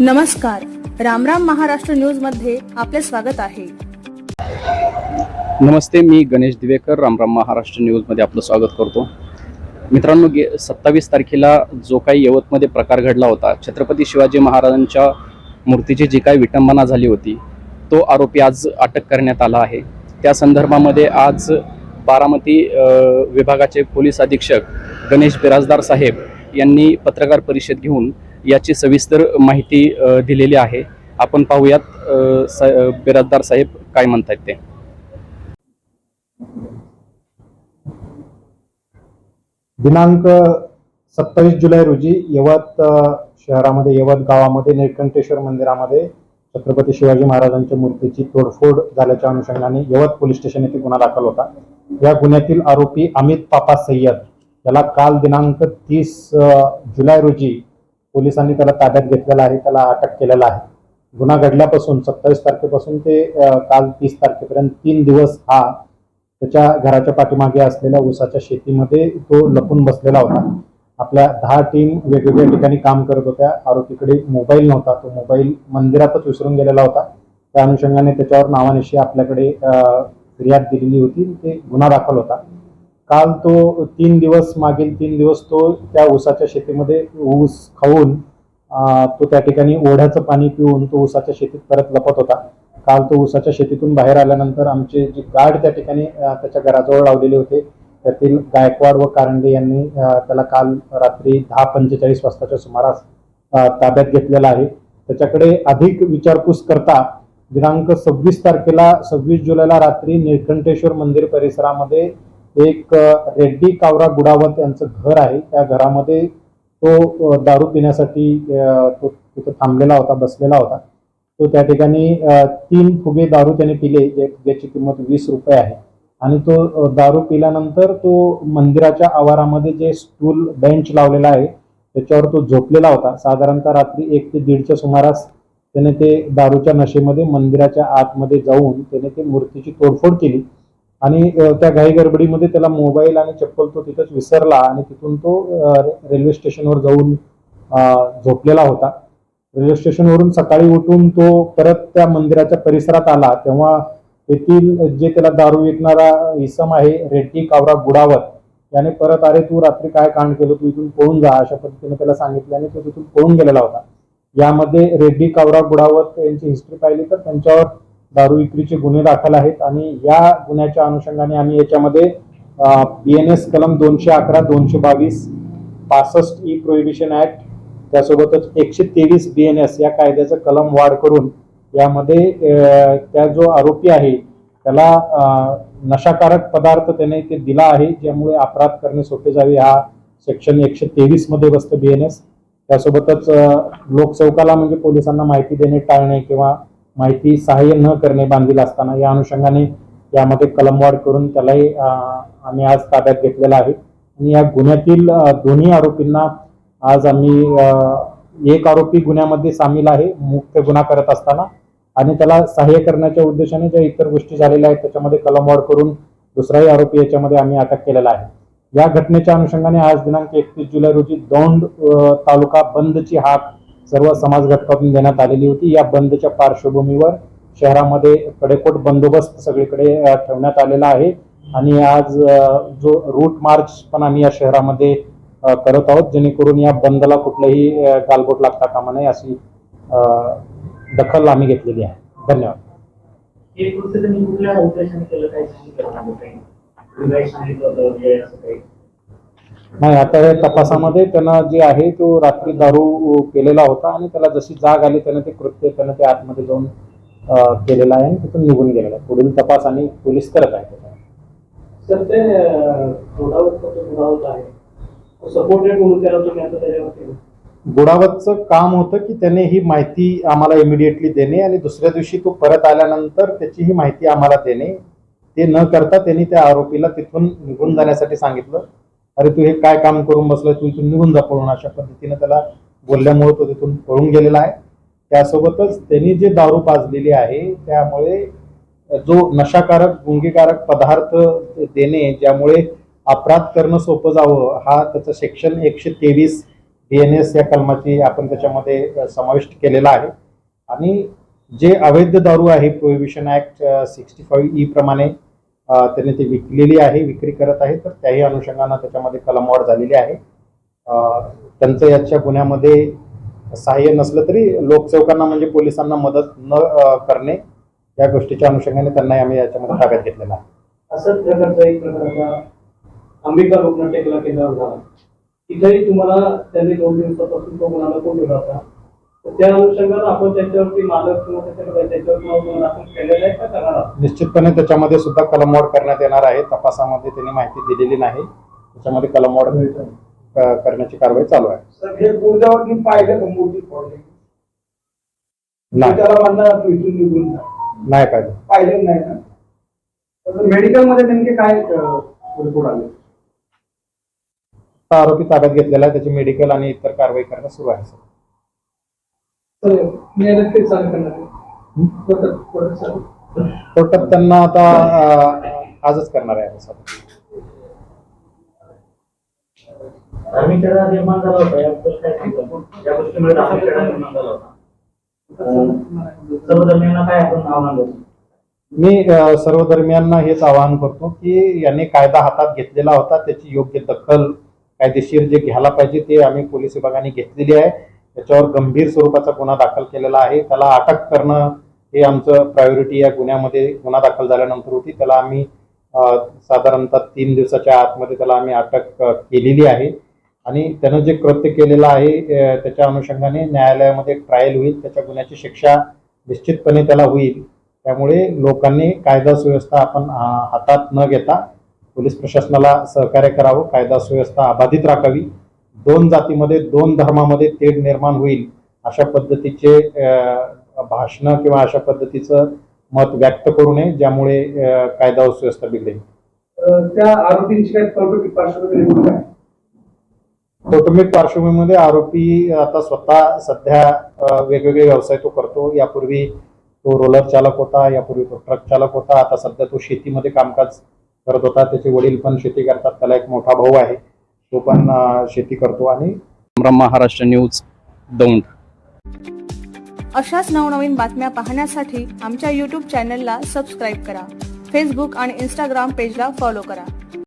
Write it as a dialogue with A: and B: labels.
A: नमस्कार. रामराम महाराष्ट्र न्यूजमध्ये आपले स्वागत आहे.
B: नमस्ते मी गणेश दिवेकर रामराम महाराष्ट्र न्यूजमध्ये आपलं स्वागत करतो. मित्रांनो गे सत्तावीस तारखेला जो काही यवतमध्ये प्रकार घडला होता छत्रपती शिवाजी महाराजांच्या मूर्तीची जी काही विटंबना झाली होती तो आरोपी आज अटक करण्यात आला आहे. त्या संदर्भामध्ये आज बारामती विभागाचे पोलीस अधीक्षक गणेश बिराजदार साहेब यांनी पत्रकार परिषद घेऊन याची सविस्तर माहिती दिलेली आहे. आपण पाहूयात अ, बिराजदार साहेब काय म्हणतात ते.
C: दिनांक सत्तावीस जुलै रोजी यवत शहरामध्ये यवत गावामध्ये निळकंठेश्वर मंदिरामध्ये छत्रपती शिवाजी महाराजांच्या मूर्तीची तोडफोड झाल्याच्या अनुषंगाने यवत पोलीस स्टेशन येथे गुन्हा दाखल होता. या गुन्ह्यातील आरोपी अमित पापा सय्यद त्याला काल दिनांक तीस जुलै रोजी पोलिसांनी त्याला ताब्यात घेतलेला आहे त्याला अटक केलेला आहे. गुन्हा घडल्यापासून सत्तावीस तारखेपासून ते काल तीस तारखेपर्यंत तीन दिवस हा त्याच्या घराच्या पाठीमागे असलेल्या ऊसाच्या शेतीमध्ये तो लपून बसलेला होता. आपल्या दहा टीम वेगवेगळ्या ठिकाणी काम करत होत्या. आरोपीकडे मोबाईल नव्हता. तो मोबाईल मंदिरातच विसरून गेलेला होता. त्या अनुषंगाने त्याच्यावर नावानिशी आपल्याकडे अं, फिर्याद दिलेली होती. ते गुन्हा दाखल होता. काल तो तीन दिवस मागील तीन दिवस तो त्या ऊसाच्या शेतीमध्ये ऊस खाऊन तो त्या ठिकाणी ओढ्याचं पाणी पिऊन तो ऊसाच्या शेतीत परत लपत होता. काल तो ऊसाच्या शेतीतून बाहेर आल्यानंतर आमचे जे गार्ड त्या ठिकाणी त्याच्या घराजवळ लावलेले होते. त्यातील गायकवाड व कारंडे यांनी त्याला काल रात्री दहा पंचेचाळीस वाजताच्या सुमारास ताब्यात घेतलेला आहे. त्याच्याकडे अधिक विचारपूस करता दिनांक सव्वीस तारखेला सव्वीस जुलैला रात्री निळकंठेश्वर मंदिर परिसरामध्ये एक रेड्डी कावरा गुडावत यांचं घर आहे. त्या घरामध्ये तो दारू पिण्यासाठी तो तिथं थांबलेला होता बसलेला होता. तो त्या ठिकाणी तीन फुगे दारू त्याने पिले ज्याची किंमत वीस रुपये आहे. आणि तो दारू पिल्यानंतर तो मंदिराच्या आवारामध्ये जे स्टूल बेंच लावलेला आहे त्याच्यावर तो झोपलेला होता. साधारणतः रात्री एक ते दीडच्या सुमारास त्याने ते दारूच्या नशेमध्ये मंदिराच्या आतमध्ये जाऊन त्याने ते मूर्तीची तोडफोड केली. आणि त्या घाई गडबडीमध्ये त्याला मोबाईल आणि चप्पल तो तिथंच विसरला आणि तिथून तो रेल्वे स्टेशनवर जाऊन झोपलेला होता. रेल्वे स्टेशनवरून सकाळी उठून तो परत त्या मंदिराच्या परिसरात आला. तेव्हा तेथील जे त्याला दारू विकणारा इसम आहे रेड्डी कावरा गुडावत याने परत अरे तू रात्री काय कांड केलं? तू इथून पळून जा अशा पद्धतीने त्याला सांगितलं आणि तो तिथून पळून गेलेला होता. यामध्ये रेड्डी कावरा गुडावत यांची हिस्ट्री पाहिली तर त्यांच्यावर दारू विक्रीचे गुन्हे दाखल आहेत आणि या गुन्ह्याच्या अनुषंगाने आम्ही याच्यामध्ये बी एन एस कलम दोनशे अकरा दोनशे बावीस पासष्ट ई प्रोहिबिशन ऍक्ट त्यासोबतच एकशे तेवीस बी एन एस या कायद्याचं कलम वाढ करून यामध्ये त्या जो आरोपी आहे त्याला नशाकारक पदार्थ त्याने ते दिला आहे ज्यामुळे अपराध करणे सोपे जावे. हा सेक्शन एकशे तेवीसमध्ये बसतं बी एन एस त्यासोबतच लोकचौकाला म्हणजे पोलिसांना माहिती देणे टाळणे किंवा माहिती सहाय्य न करणे बांधील असताना या अनुषंगाने यामध्ये कलमवाढ करून त्यालाही आम्ही आज ताब्यात घेतलेला आहे. आणि या गुन्ह्यातील दोन्ही आरोपींना आज आम्ही एक आरोपी गुन्ह्यामध्ये सामील आहे मुख्य गुन्हा करत असताना. आणि त्याला सहाय्य करण्याच्या उद्देशाने ज्या इतर गोष्टी झालेल्या आहेत त्याच्यामध्ये कलमवाढ करून दुसराही आरोपी याच्यामध्ये आम्ही अटक केलेला आहे. या घटनेच्या अनुषंगाने आज दिनांक एकतीस जुलै रोजी दौंड तालुका बंदची हाक सर्व समाज घटकातून देण्यात आलेली होती. या बंदच्या पार्श्वभूमीवर शहरामध्ये कडेकोट बंदोबस्त सगळीकडे ठेवण्यात आलेला आहे. आणि आज जो रूट मार्च पण आम्ही या शहरामध्ये करत आहोत जेणेकरून या बंदला कुठलंही गालबोट लागता कामा नये अशी दखल आम्ही घेतलेली आहे. धन्यवाद.
D: हे कुठल्या उद्देशाने केलं काही सांगितलं काही सांगितलं होतं असं काही
C: नाही आता या तपासामध्ये त्यानं जे आहे तो रात्री दारू केलेला होता आणि त्याला जशी जाग आली त्यानं ते कृत्य त्यानं ते आतमध्ये जाऊन केलेलं आहे आणि तिथून निघून गेलेला आहे. पुढील तपास आणि पोलीस करत आहेत
D: ते आहे? केलं
C: गुडावतचं काम होतं की त्याने ही माहिती आम्हाला इमिडिएटली देणे आणि दुसऱ्या दिवशी तो परत आल्यानंतर त्याची ही माहिती आम्हाला देणे. ते न करता त्यांनी त्या आरोपीला तिथून निघून जाण्यासाठी सांगितलं. अरे तू हे काय काम करून बसलाय? तू इथून निघून जा पळून अशा पद्धतीने त्याला बोलल्यामुळे तो तिथून पळून गेलेला आहे. त्यासोबतच त्यांनी जे दारू पाजलेली आहे त्यामुळे जो नशाकारक गुंगीकारक पदार्थ देणे ज्यामुळे अपराध करणं सोपं जावं हा त्याचं सेक्शन एकशे तेवीस डी एन एस या कलमाची आपण त्याच्यामध्ये समाविष्ट केलेला आहे. आणि जे अवैध दारू आहे prohibition act sixty five E प्रमाणे त्यांनी ती विकलेली आहे विक्री करत आहे. तर त्याही अनुषंगानं त्याच्यामध्ये कलमवाढ झालेली आहे. त्यांचं याच्या गुन्ह्यामध्ये सहाय्य नसलं तरी लोकसेवकांना म्हणजे पोलिसांना मदत न करणे या गोष्टीच्या अनुषंगाने त्यांना आम्ही याच्यामध्ये ताब्यात घेतलेला आहे.
D: असंच प्रकारचा एक प्रकारचा अंबिका रुग्णालय केंद्रावर झाला. तिथेही तुम्हाला त्यांनी दोन दिवसापासून तो गुन्हा कोण होता. त्या अनुषंगानं आपण त्याच्यावरती मालक किंवा त्याच्याकडे त्याच्यावर दाखल केलेला आहे का करणार आहात?
C: निश्चितपणे त्याच्यामध्ये सुद्धा कलमवाढ करण्यात येणार आहे. तपासामध्ये त्यांनी माहिती दिलेली नाही. त्याच्यामध्ये कलमवाढ करण्याची कारवाई चालू आहे.
E: सगळे गुरुदावरती पाहिलं का मूर्ती फोडली
C: नाही.
E: त्याला म्हणणार तू इथून निघून जा.
C: नाही पाहिजे
E: पाहिलं नाही ना मेडिकलमध्ये नेमके काय रिपोर्ट आले?
C: आता आरोपी ताब्यात घेतलेला आहे. त्याची मेडिकल आणि इतर कारवाई करणं सुरू आहे सर.
E: तर न्यायालयात काही चालू करणार आहे? कोर्टात कोर्टात
C: त्यांना आता आजच करणार आहे आम्ही सर. मी सर्व दरम्यान हेच आवाहन करतो की यांनी कायदा हातात घेतलेला होता त्याची योग्य दखल कायदेशीर जे घ्यायला पाहिजे ते आम्ही पोलीस विभागाने घेतलेली आहे. त्याच्यावर गंभीर स्वरूपाचा गुन्हा दाखल केलेला आहे. त्याला अटक करणं हे आमचं प्रायोरिटी या गुन्ह्यामध्ये गुन्हा दाखल झाल्यानंतर होती. त्याला आम्ही साधारणतः तीन दिवसाच्या आतमध्ये त्याला आम्ही अटक केलेली आहे. आणि त्यानं जे कृत्य केलेलं आहे त्याच्या अनुषंगाने न्यायालयामध्ये ट्रायल होईल. त्याच्या गुन्ह्याची शिक्षा निश्चितपणे त्याला होईल. त्यामुळे लोकांनी कायदा सुव्यवस्था आपण हातात न घेता पोलीस प्रशासनाला सहकार्य करावं. कायदा सुव्यवस्था अबाधित राखावी. दोन जातीमध्ये दोन धर्मामध्ये तेढ निर्माण होईल अशा पद्धतीचे भाषण किंवा अशा पद्धतीचं मत व्यक्त करू नये ज्यामुळे कायदा सुव्यवस्था बिघडेल.
E: त्या आरोपींची काय कौटुंबिक पार्श्वभूमी
C: पार्श्वभूमीमध्ये आरोपी आता स्वतः सध्या वेगवेगळे व्यवसाय तो करतो. यापूर्वी तो रोलर चालक होता यापूर्वी तो ट्रक चालक होता. आता सध्या तो शेतीमध्ये कामकाज करत होता. त्याचे वडील पण शेती करतात. त्याला एक मोठा भाऊ आहे. तो पण शेती करतो आणि
B: महाराष्ट्र न्यूज दौंड.
A: अशाच नवनवीन बातम्या पाहण्यासाठी आमच्या यूट्यूब चॅनलला सबस्क्राईब करा. फेसबुक आणि इंस्टाग्राम पेजला फॉलो करा.